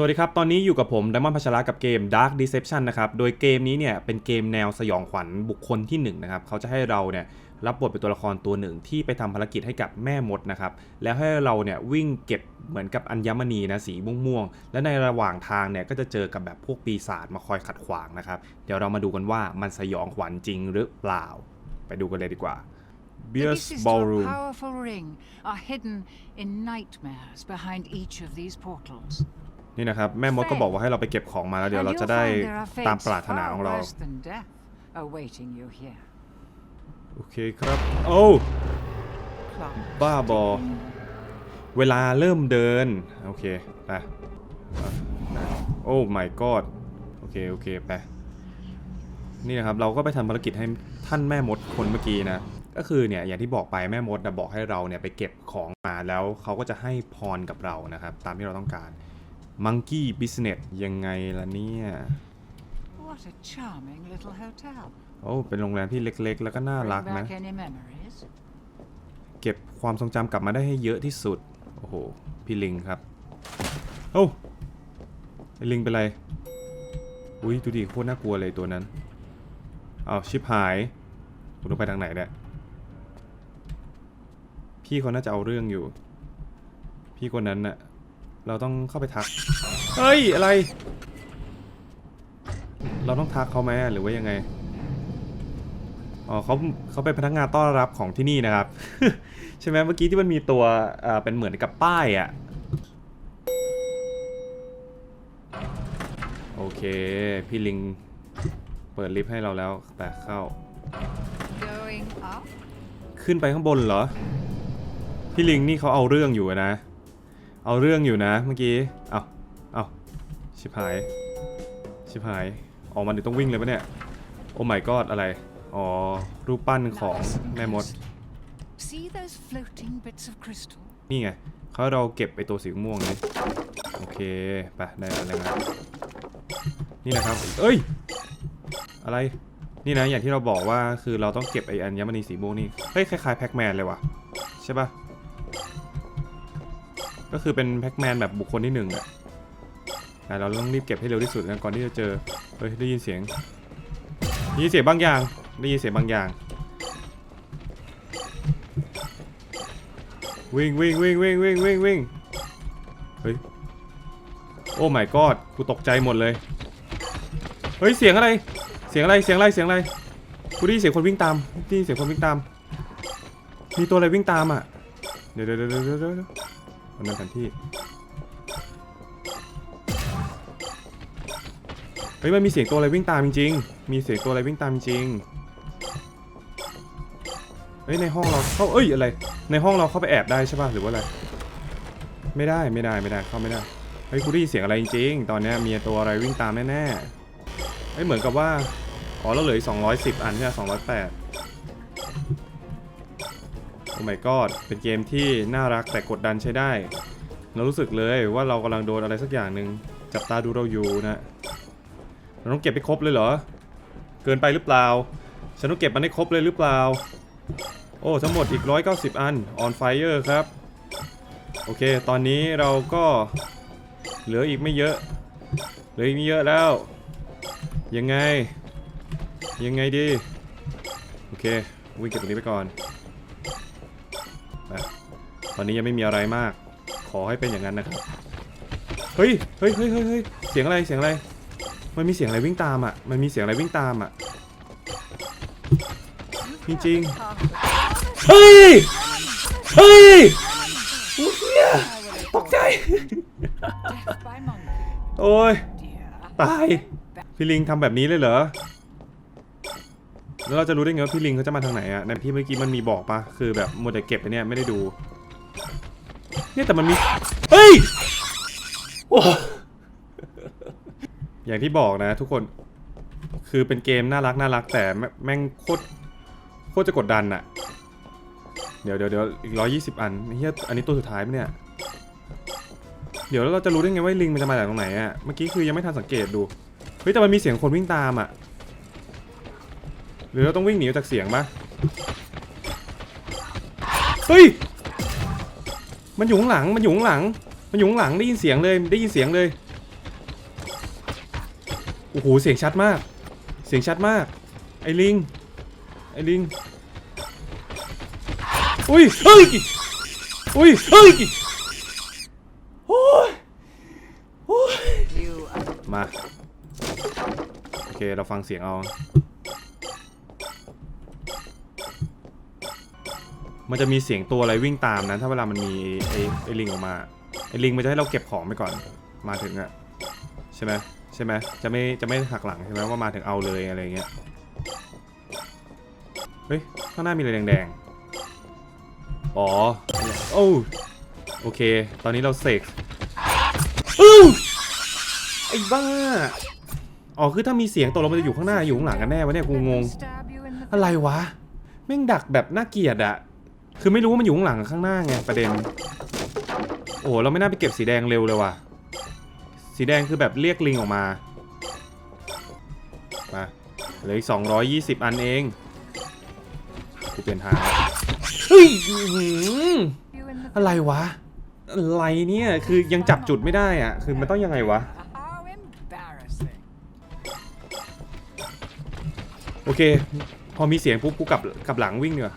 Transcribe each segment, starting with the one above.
สวัสดีครับ ตอนนี้อยู่กับผมไดมอนพัชระกับเกม Dark Deception นะครับ โดยเกมนี้เนี่ยเป็นเกมแนวสยองขวัญบุคคลที่1นะครับ เขาจะให้เราเนี่ยรับบทเป็นตัวละครตัวหนึ่งที่ไปทำภารกิจให้กับแม่มดนะครับ แล้วให้เราเนี่ยวิ่งเก็บเหมือนกับอัญมณีนะสีม่วงๆ และในระหว่างทางเนี่ยก็จะเจอกับแบบพวกปีศาจมาคอยขัดขวางนะครับ เดี๋ยวเรามาดูกันว่ามันสยองขวัญจริงหรือเปล่า ไปดูกันเลยดีกว่า The Beers pieces to a Ballroom powerful ring are hidden in nightmares behind each of these portals. นี่นะครับแม่มดก็บอกว่าให้เราไปเก็บของมาแล้วเดี๋ยว And เรา you'll จะได้ find there are ตาม fates ปรารถนาของ far เรา worse than death awaiting you here. โอเคครับ โอ้ Clock. บ้าบอ เวลาเริ่มเดิน โอเคไปไปโอ้ my god โอเค โอเค ไป นี่นะครับ เราก็ไปทำภารกิจให้ท่านแม่มดคนเมื่อกี้นะ ก็คือเนี่ย อย่างที่บอกไปแม่มดนะบอกให้เราเนี่ยไปเก็บของมาแล้วเขาก็จะให้พรกับเรานะครับ ตามที่เราต้องการ Monkey Business ยังไงล่ะเนี่ย What a charming little hotel. โอ้เป็นโรงแรมที่เล็กๆ แล้วก็น่า Bring รักนะ back any memories? เก็บความทรงจำกลับมาได้ให้เยอะที่สุด โอ้โห พี่ลิงครับโอ้าไอ้ลิงเป็นไร อุ้ยดูดิโคตรน่ากลัวเลยตัวนั้น เอาชิบหายคุณต้องไปทางไหนเนี่ยพี่เขาน่าจะเอาเรื่องอยู่ พี่คนนั้นน่ะ เราต้องเข้าไปทัก เฮ้ย อะไร เราต้องทักเขาไหมหรือว่ายังไง อ๋อเขาเขาเป็นพนักงานต้อนรับของที่นี่นะครับ ใช่ไหมเมื่อกี้ที่มันมีตัวเอ่อเป็นเหมือนกับป้ายอะ่ะ โอเค พี่ลิงเปิดลิฟต์ให้เราแล้วแต่เข้า Going up? ขึ้นไปข้างบนเหรอ พี่ลิงนี่เขาเอาเรื่องอยู่อะนะ เอาเรื่องอยู่นะเมื่อกี้ เอาเอาชิบหาย ชิบหาย ออกมาเดี๋ยวต้องวิ่งเลยปะเนี่ย โอ้ my god อะไร อ๋อ รูปปั้นของแม่มด See those floating bits of crystal? นี่ไง เขาให้เราเก็บไปตัวสีม่วงนี่โอเค ไป ได้อะไรงานนี่นะครับ เอ้ย อะไร นี่นะ อย่างที่เราบอกว่า คือเราต้องเก็บไออัญมณีสีม่วงนี่ เฮ้ย คล้ายๆแพ็กแมนเลยว่ะ ใช่ปะ ก็คือเป็นแพ็กแมนแบบบุคคลที่หนึ่งอะอ่เราต้องรีบเก็บให้เร็วที่สุดนะก่อนที่จะเจอ เฮ้ยได้ยินเสียงได้ยินเสียงบางอย่างได้ยินเสียงบางอย่าง วิ่งวิ่งวิ่งวิ่งวิ่งวิ่งวิ่งเฮ้ย โอ้ my god กูตกใจหมดเลย เฮ้ย เสียงอะไร เสียงอะไร เสียงอะไร เสียงอะไร กูได้ยินเสียงคนวิ่งตามได้ยินเสียงคนวิ่งตาม มีตัวอะไรวิ่งตามอะ เดี๋ยวเดี๋ยวเดี๋ยวเดี๋ยวเมันนั่นแผนที่เฮ้ยมันมีเสียงตัวอะไรวิ่งตามจริงๆ มีเสียงตัวอะไรวิ่งตามจริงเฮ้ยในห้องเราเข้าเอ้ยอะไร ในห้องเราเข้าไปแอบได้ใช่ป่ะหรือว่าอะไร ไม่ได้ไม่ได้ไม่ได้เข้าไม่ได้ เฮ้ยกูได้ยินเสียงอะไรจริงๆ ตอนนี้มีตัวอะไรวิ่งตามแน่ๆเฮ้ยเหมือนกับว่า อ๋อเราเหลืออีก210อันใช่ไหม208โอ้ my god เป็นเกมที่น่ารักแต่กดดันใช้ได้ เรารู้สึกเลยว่าเรากำลังโดนอะไรสักอย่างหนึ่งจับตาดูเราอยู่นะ เราต้องเก็บให้ครบเลยเหรอ เกินไปหรือเปล่า ฉันต้องเก็บมันให้ครบเลยหรือเปล่า โอ้ทั้งหมดอีก 190 อัน on fire ครับ โอเค ตอนนี้เราก็เหลืออีกไม่เยอะ เหลืออีกไม่เยอะแล้ว ยังไง ยังไงดี โอเค วิ่งเก็บตรงนี้ไปก่อน อนนี้ยังไม่มีอะไรมาก ขอให้เป็นอย่างนั้นนะครับเฮ้ยเฮ้ยเฮ้ยเฮ้ยเสียงอะไรเสียงอะไร มันมีเสียงอะไรวิ่งตามอะ มันมีเสียงอะไรวิ่งตามอะจริงๆเฮ้ยเฮ้ยโอ้ยตกใจ โอ้ยตาย พี่ลิงทำแบบนี้เลยเหรอ แล้วเราจะรู้ได้ไงว่าพี่ลิงเขาจะมาทางไหนอะในที่เมื่อกี้มันมีบอกปะคือแบบมัวแต่เก็บไปเนี่ยไม่ได้ดู เนี่ยแต่มันมี เฮ้ยโอ้อย่างที่บอกนะทุกคน คือเป็นเกมน่ารักน่ารักแต่แม่งโคตรโคตรจะกดดันอะเดี๋ยวเดี๋ยวเดี๋ยวอีกร้อยี่สิบอันเฮียอันนี้ตัวสุดท้ายปะเนี่ย เดี๋ยวแล้วเราจะรู้ได้ไงว่าลิงมันจะมาจากตรงไหนอะเมื่อกี้คือยังไม่ทันสังเกตดู เฮ้ยแต่มันมีเสียงคนวิ่งตามอะหรือเราต้องวิ่งหนีจากเสียงปะเฮ้ย มันอยู่ข้างหลัง มันอยู่ข้างหลัง มันอยู่ข้างหลังได้ยินเสียงเลย ได้ยินเสียงเลย โอ้โห เสียงชัดมาก เสียงชัดมาก ไอ้ลิง ไอ้ลิง อุ้ย เฮ้ย อุ้ย เฮ้ยโอ้ยโอ้ยมา โอเค เราฟังเสียงเอา มันจะมีเสียงตัวอะไรวิ่งตามนะ ถ้าเวลามันมีไอ้ไอ้ลิงออกมาไอ้ลิงมันจะให้เราเก็บของไปก่อน มาถึงอะใช่ไหมใช่ไหมจะไม่จะไม่หักหลังใช่ไหมว่ามาถึงเอาเลยอะไรเงี้ยเฮ้ยข้างหน้ามีอะไรแดงๆอ๋อโอ้โอเค ตอนนี้เราเสกอู้ไอ้บ้าอ๋อคือถ้ามีเสียงตกลงมันจะอยู่ข้างหน้าอยู่ข้างหลังกันแน่วะเนี่ยกูงงอะไรวะแม่งดักแบบน่าเกลียดอะ คือไม่รู้ว่ามันอยู่ข้างหลังกับข้างหน้าไงประเด็น โอ้เราไม่น่าไปเก็บสีแดงเร็วเลยว่ะ สีแดงคือแบบเรียกลิงออกมา มาเหลืออีก220 อันเองกูเปลี่ยนทางเฮ้ยอื้อหือะไรวะ อะไรเนี่ย คือยังจับจุดไม่ได้อะคือมันต้องยังไงวะ โอเค พอมีเสียงปุ๊บกูกลับกลับหลังวิ่งเนีกว่ย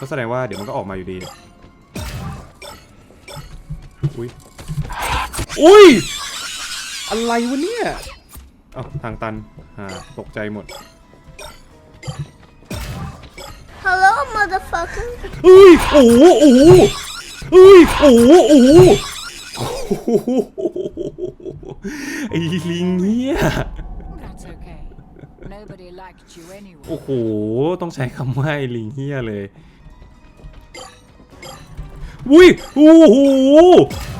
ก็แสดงว่าเดี๋ยวมันก็ออกมาอยู่ดีอุ้ยอุ้ย อะไรวะเนี่ย เอ้าทางตันอ่าตกใจหมด Hello, motherfucker. เฮ้ย โอ้โหโอ้โหเฮ้ยโอ้โหโอ้โหโอ้โหไอ้ลิงเนี่ย That's okay. Nobody liked you anyway. โอ้โห ต้องใช้คำว่าไอ้ลิงเฮียเลย อุ้ยโอ้โห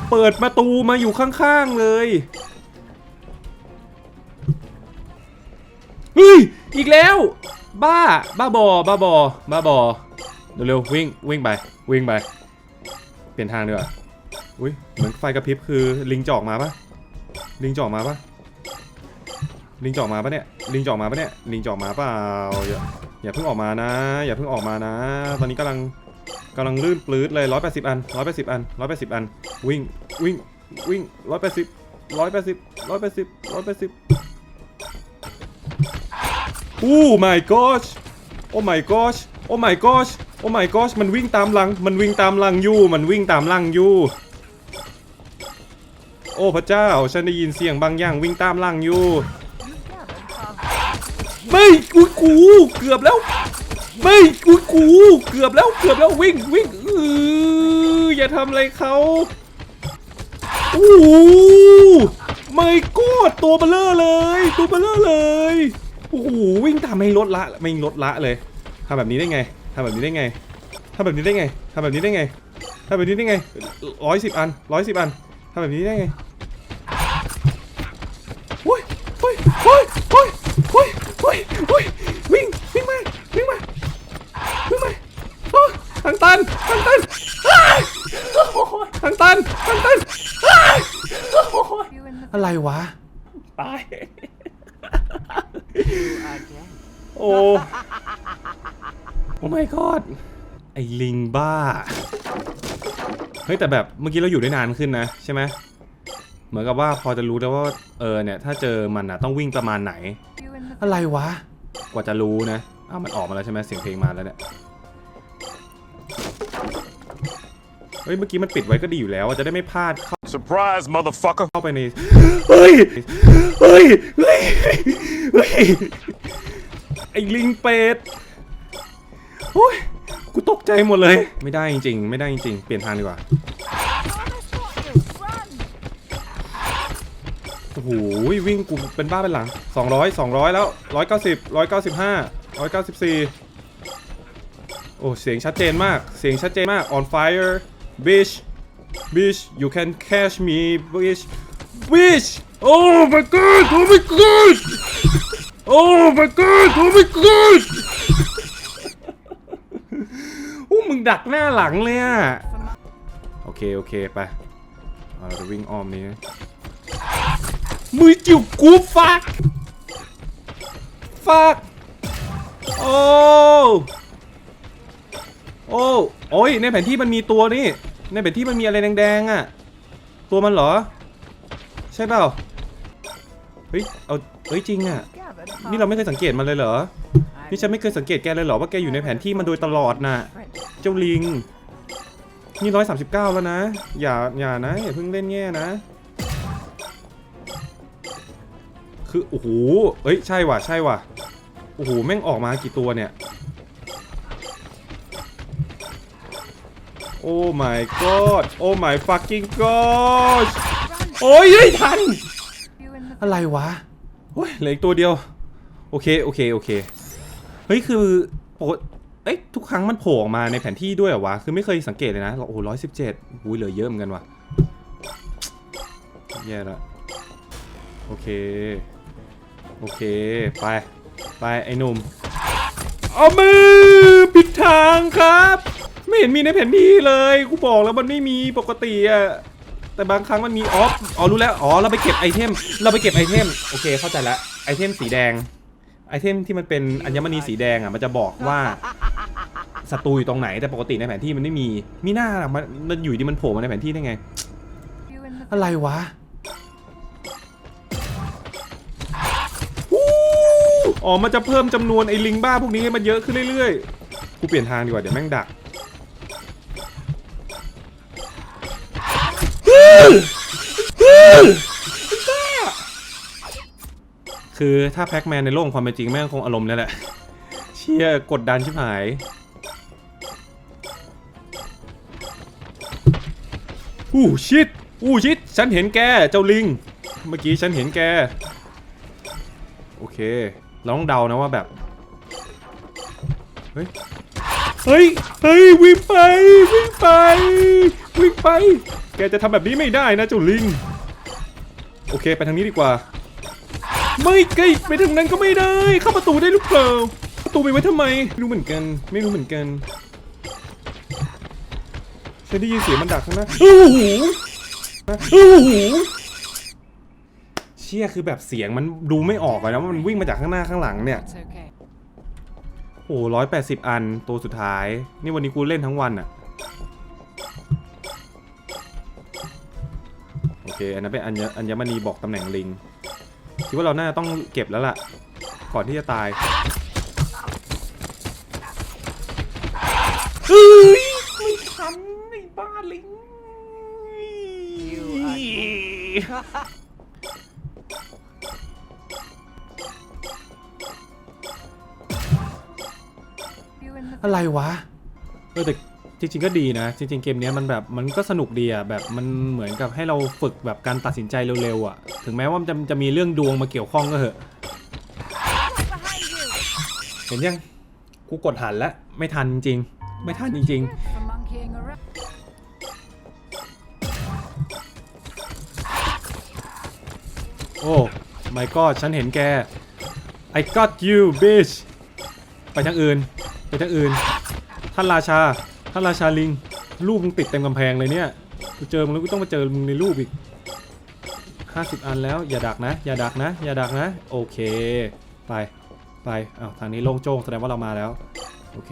เปิดประตูมาอยู่ข้างๆเลยเฮ้ยอีกแล้ว บ้า บ้าบอ บ้าบอ บ้าบอ เร็วๆวิ่งวิ่งไป วิ่งไป เปลี่ยนทางดีกว่าอุ้ยเหมือนไฟกระพริบคือลิงจอกมาปะลิงจอกมาปะลิงจอกมาปะเนี่ย ลิงจอกมาปะเนี่ย ลิงจอกมาเปล่าอย่าอย่าเพิ่งออกมานะ อย่าเพิ่งออกมานะ ตอนนี้กำลัง กำลังลื่นปลื้ดเลย180อัน180อัน180อัน วิ่ง วิ่ง วิ่ง180 180 180 180โอ้ my gosh โอ้ my gosh โอ้ my gosh โอ้ my gosh มันวิ่งตามหลัง มันวิ่งตามหลังอยู่ มันวิ่งตามหลังอยู่ โอ้พระเจ้า ฉันได้ยินเสียงบางอย่างวิ่งตามหลังอยู่ ไม่กูกู เกือบแล้ว ไม่กูกูเกือบแล้วเกือบแล้ววิ่งวิ่งเอออย่าทำอะไรเขาโอ้ไม่กอดตัวเบลเลอร์เลย ตัวเบลเลอร์เลยโอ้โหวิ่งตามไม่ลดละไม่ลดละเลยทำแบบนี้ได้ไงทำแบบนี้ได้ไงทำแบบนี้ได้ไงทำแบบนี้ได้ไงทำแบบนี้ได้ไงร้อยสิบอันร้อยสิบอันทำแบบนี้ได้ไงโอ้ยโอ้ยโอ้ยโอ้ยโอ้ยโอ้ยโอ้ยวิ่งวิ่งมาวิ่งมาวิ่งมาโอ้ยทางตันทางตันอ้ายโอ้ยทางตันทางตันอ้ายโอ้ย You in the อะไรวะ ตาย again. โอ้ โอ้ my god ไอ้ลิงบ้า เฮ้ยแต่แบบเมื่อกี้เราอยู่ได้นานขึ้นนะใช่ไหมเหมือนกับว่าพอจะรู้แล้วว่าเออเนี่ยถ้าเจอมันอะต้องวิ่งประมาณไหน You in the อะไรวะ กว่าจะรู้นะอ้าวมันออกมาแล้วใช่ไหมเสียงเพลงมาแล้วเนี่ย เฮ้ย เมื่อกี้มันปิดไว้ก็ดีอยู่แล้วอะจะได้ไม่พลาด เข้า Surprise, motherfucker. เข้าไปใน เฮ้ย เฮ้ย เฮ้ย เฮ้ย ไอ้ลิงเป็ดโอ้ย กูตกใจหมดเลย ไม่ได้จริงๆ ไม่ได้จริงๆ เปลี่ยนทางดีกว่า โอ้โห วิ่งกูเป็นบ้าเป็นหลัง 200 200 แล้ว 190 195 194 โอ้ เสียงชัดเจนมาก เสียงชัดเจนมาก on fire bitch bitch you can catch me bitch bitch oh my god oh my god โอ้ my god โอ้ my god โอ้มึงดักหน้าหลังเลยอะโอเค โอเค ไปเราจะวิ่งอ้อมนี้ มือจิ๋วกูฟักฟักโอ้ โอ้ โอ้ย ในแผนที่มันมีตัวนี่ ในแผนที่มันมีอะไรแดงๆอะตัวมันเหรอ ใช่เปล่า เฮ้ย เอา เฮ้ยจริงอะนี่เราไม่เคยสังเกตมันเลยเหรอ นี่ฉันไม่เคยสังเกตแกเลยเหรอว่าแกอยู่ในแผนที่มันโดยตลอดน่ะ เจ้าลิง นี่ร้อยสามสิบเก้าแล้วนะ อย่า อย่านะ อย่าเพิ่งเล่นแง่นะ คือ โอ้โหเอ้ย ใช่ว่ะ ใช่ว่ะ โอ้โห แม่งออกมากี่ตัวเนี่ย อ้ my god โอ้ my fucking god โอ้ยเฮ้ยทัน อะไรวะโอ้ยเหลืออีกตัวเดียว โอเค โอเค โอเค เฮ้ย คือปกเอ้ยทุกครั้งมันโผล่ออกมาในแผนที่ด้วยเหรอวะ คือไม่เคยสังเกตเลยนะ โอ้โหร้อยสิบเจ็ดอุ้ยเหลือเยอะเหมือนกันว่ะแย่ละ โอเค โอเค ไป ไป ไอ้หนุ่มเอามือ ผิดทางครับ ไม่เห็นมีในแผนที่เลยกูบอกแล้วมันไม่มีปกติอะแต่บางครั้งมันมีออฟอ๋อรู้แล้วอ๋อเราไปเก็บไอเทม เราไปเก็บไอเทมโอเคเข้าใจละไอเทมสีแดง ไอเทมที่มันเป็นอัญมณีสีแดงอะมันจะบอกว่าศัตรูอยู่ตรงไหนแต่ปกติในแผนที่มันไม่มีมีหน้าล่ะมันมันอยู่ดีมันโผล่มาในแผนที่ได้ไง อะไรวะอ๋อมันจะเพิ่มจำนวนไอ้ลิงบ้าพวกนี้ให้มันเยอะขึ้นเรื่อยๆ กูเปลี่ยนทางดีกว่าเดี๋ยวแม่งดัก คือถ้าแพ็กแมนในโลกของความเป็นจริงแม่งคงอารมณ์นี่แหละ เชี่ยกดดันชิบหาย อู้ชิด อู้ชิด ฉันเห็นแก เจ้าลิง เมื่อกี้ฉันเห็นแก โอเค เราต้องเดานะว่าแบบ เฮ้ย เฮ้ย เฮ้ยวิ่งไปวิ่งไปวิ่งไป แกจะทำแบบนี้ไม่ได้นะเจ้าลิง โอเคไปทางนี้ดีกว่า ไม่ไกลไปทางนั้นก็ไม่ได้ เข้าประตูได้หรือเปล่า ประตูไปไว้ทำไม ไม่รู้เหมือนกัน ไม่รู้เหมือนกันฉันได้ยินเสียงมันดักข้างหน้าโอ้โหโอ้โหเชี่ยคือแบบเสียงมันดูไม่ออกเลยนะว่ามันวิ่งมาจากข้างหน้าข้างหลังเนี่ย It's okay. โอ้ร้อยแปดสิบอันตัวสุดท้าย นี่วันนี้กูเล่นทั้งวันอะโอเค อันนั้นเป็นอัญอัญมณีบอกตำแหน่งลิง คิดว่าเราน่าจะต้องเก็บแล้วล่ะ ก่อนที่จะตายเฮ้ยไม่ทันไอ้บ้าลิง อะไรวะเออแต่จริง ๆ ก็ดีนะ จริง ๆ เกมเนี้ยมันแบบมันก็สนุกดีอะแบบมันเหมือนกับให้เราฝึกแบบการตัดสินใจเร็วๆอะ ถึงแม้ว่ามันจะจะมีเรื่องดวงมาเกี่ยวข้องก็เถอะ เห็นยังกูกดหันแล้วไม่ทันจริงๆไม่ทันจริง ๆ โอ้ my god ฉันเห็นแก I got you bitch ไปทางอื่น ไปทางอื่น ท่านราชา ท่านราชาลิง รูปมึงติดเต็มกำแพงเลยเนี่ย กูเจอมึงแล้วกูต้องมาเจอมึงในรูปอีก50อันแล้ว อย่าดักนะ อย่าดักนะ อย่าดักนะ โอเค ไป ไปอ้าวทางนี้โล่งโจ้งแสดงว่าเรามาแล้ว โอเค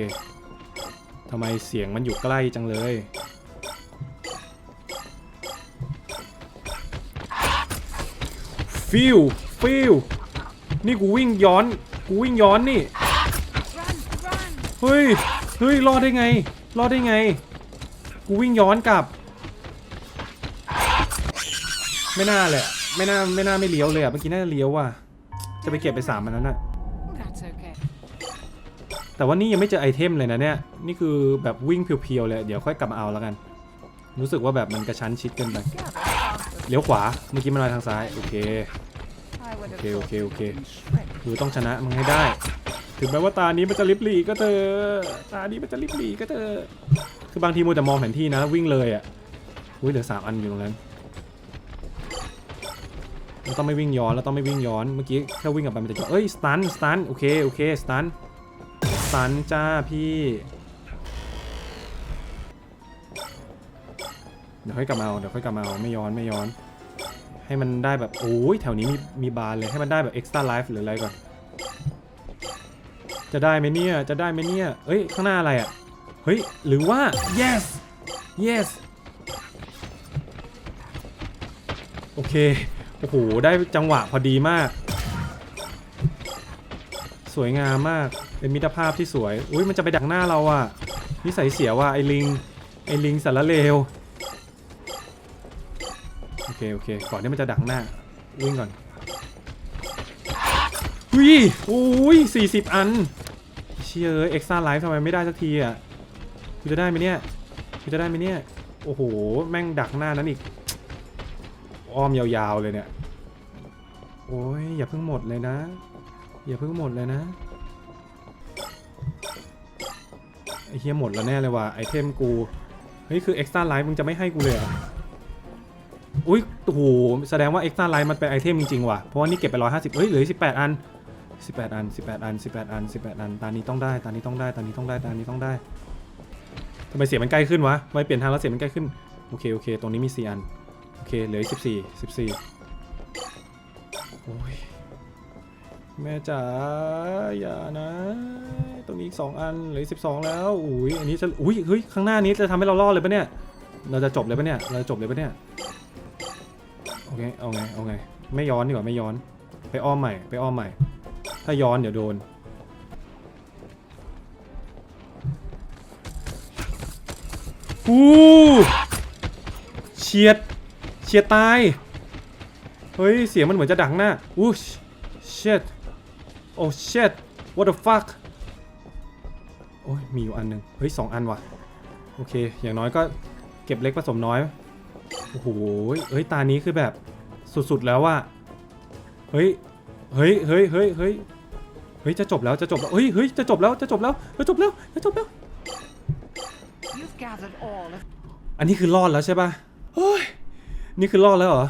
ทำไมเสียงมันอยู่ใกล้จังเลยฟิวฟิวนี่กูวิ่งย้อน กูวิ่งย้อนนี่ เฮ้ย เฮ้ย รอดได้ไง รอดได้ไง กูวิ่งย้อนกลับ ไม่น่าเลยอะไม่น่า ไม่น่าไม่เลี้ยวเลยอะ เมื่อกี้น่าจะเลี้ยวว่ะ จะไปเก็บไปสามอันนั้นอะ That's okay. แต่ว่านี่ยังไม่เจอไอเทมเลยนะเนี่ย นี่คือแบบวิ่งเพียวๆเลย เดี๋ยวค่อยกลับมาเอาแล้วกัน รู้สึกว่าแบบมันกระชั้นชิดเกินไปเลี้ยวขวา เมื่อกี้มันมาทางซ้าย โอเค I would have Okay, thought okay, you'd okay. been shredded. คือต้องชนะมึงให้ได้ ถึงแม้ว่าตานี้มันจะลิบหลีก็เถอะตานี้มันจะลิบหลีก็เถอะคือบางทีมัวแต่มองแผนที่นะวิ่งเลยอะอุ้ยเหลือสามอันอยู่ตรงนั้นเราต้องไม่วิ่งย้อนเราต้องไม่วิ่งย้อนเมื่อกี้แค่วิ่งกลับไปมันจะเอ้ยสตันสตันโอเคโอเคสตันสตันจ้าพี่เดี๋ยวค่อยกลับมาเอาเดี๋ยวค่อยกลับมาเอาไม่ย้อนไม่ย้อน ให้มันได้แบบโอ้ยแถวนี้มีมีบานเลยให้มันได้แบบ extra life หรืออะไรก่อน จะได้ไหมเนี่ย จะได้ไหมเนี่ย เอ้ย ข้างหน้าอะไรอะ่ะ เฮ้ย หรือว่า yes yes โอเค โอ้โห ได้จังหวะพอดีมาก สวยงามมาก เป็นมิตรภาพที่สวย อุ้ยมันจะไปดักหน้าเราอะนิสัยเสียว่ะไอ้ลิง ไอ้ลิงสารเลว โอเค โอเค ก่อนที่มันจะดักหน้า วิ่งก่อน อุ้ยอุ้ยสี่สิบอัน เชี่ยเอ้ยเอ็กซ์ตร้าไลฟ์ทำไมไม่ได้สักทีอะกูจะได้ไหมเนี่ยกูจะได้ไหมเนี่ย โอ้โห แม่งดักหน้านั้นอีก อ้อมยาวๆเลยเนี่ย โอ้ย อย่าเพิ่งหมดเลยนะ อย่าเพิ่งหมดเลยนะไอ้เฮียหมดแล้วแน่เลยว่ะไอเทมกู เฮ้ย คือเอ็กซ์ตร้าไลฟ์มึงจะไม่ให้กูเลยเหรออุ้ยโอ้โห แสดงว่าเอ็กซ์ตร้าไลฟ์มันเป็นไอเทมจริงๆว่ะ เพราะว่านี่เก็บไป150เฮ้ย เหลือ18อัน 18 อัน 18 อัน 18 อัน 18 อัน ตานี้ต้องได้ ตานี้ต้องได้ ตานี้ต้องได้ ตานี้ต้องได้ทำไมเสียงมันใกล้ขึ้นวะทำไมเปลี่ยนทางแล้วเสียงมันใกล้ขึ้น โอเค โอเค ตรงนี้มี 4 อัน โอเค เหลืออีก14 14 โอ้ย แม่จ๋า อย่านะ ตรงนี้อีก 2 อัน เหลืออีก12 แล้ว อุ้ย อันนี้จะ อุ้ย เฮ้ย ข้างหน้านี้จะทำให้เรารอดเลยปะเนี่ย เราจะจบเลยปะเนี่ย เราจะจบเลยปะเนี่ย โอเค เอาไง เอาไง ไม่ย้อนดีกว่า ไม่ย้อน ไปอ้อมใหม่ ไปอ้อมใหม่ ถ้าย้อนเดี๋ยวโดน อู้เฉียดเฉียดตาย เฮ้ย เสียงมันเหมือนจะดังหน้าอู้ shit โอ้ shit what the fuck โอ้ย มีอยู่อันหนึ่งเฮ้ยสองอันว่ะ โอเค อย่างน้อยก็เก็บเล็กผสมน้อย โอ้โหเฮ้ย ตานี้คือแบบสุดๆแล้วว่ะ เฮ้ย เฮ้ย เฮ้ย เฮ้ยเฮ้ย เฮ้ยจะจบแล้วจะจบแล้วเฮ้ยเฮ้ยจะจบแล้วจะจบแล้วจะจบแล้วจะจบแล้ว You've gathered all of อันนี้คือรอดแล้วใช่ป่ะเฮ้ยนี่คือรอดแล้วเหรอ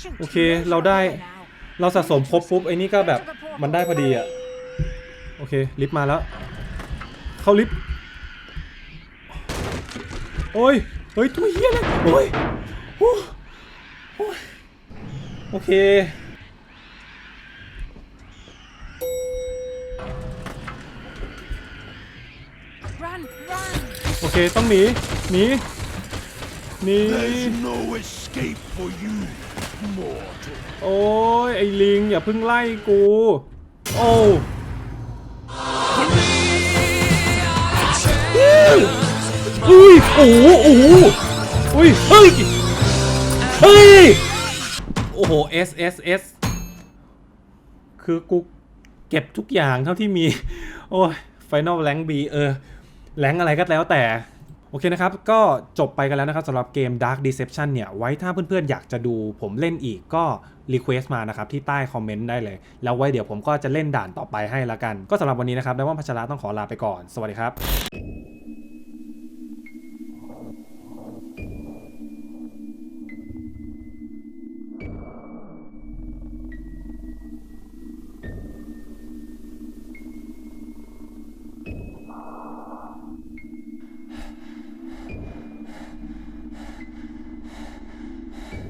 Shoot, โอเค where's เรา your ได้ gear now? เราสะสมครบปุ๊บไอ้นี่ก็แบบมันได้พอดีอะโอเคลิฟต์มาแล้ว เข้าลิฟต์โอ้ยเฮ้ยตัวเฮียเลยโอ้ยโอ้โอ้ย โอเค Run, run! โอเค ต้องหนี หนี หนี There's no escape for you, mortal. โอ้ย ไอ้ลิง อย่าเพิ่งไล่กู โอ้อุ้ยโอ้โหโอ้โหอุ้ย เฮ้ย เฮ้ย โอ้โห S S S คือกูเก็บทุกอย่างเท่าที่มี โอ้ย Final Rank B เออ แรงอะไรก็แล้วแต่ โอเคนะครับ ก็จบไปกันแล้วนะครับสำหรับเกม Dark Deception เนี่ย ไว้ถ้าเพื่อนๆ อยากจะดูผมเล่นอีกก็รีเควสต์มานะครับ ที่ใต้คอมเมนต์ได้เลย แล้วไว้เดี๋ยวผมก็จะเล่นด่านต่อไปให้ละกัน ก็สำหรับวันนี้นะครับได้ว่าพัชระต้องขอลาไปก่อน สวัสดีครับ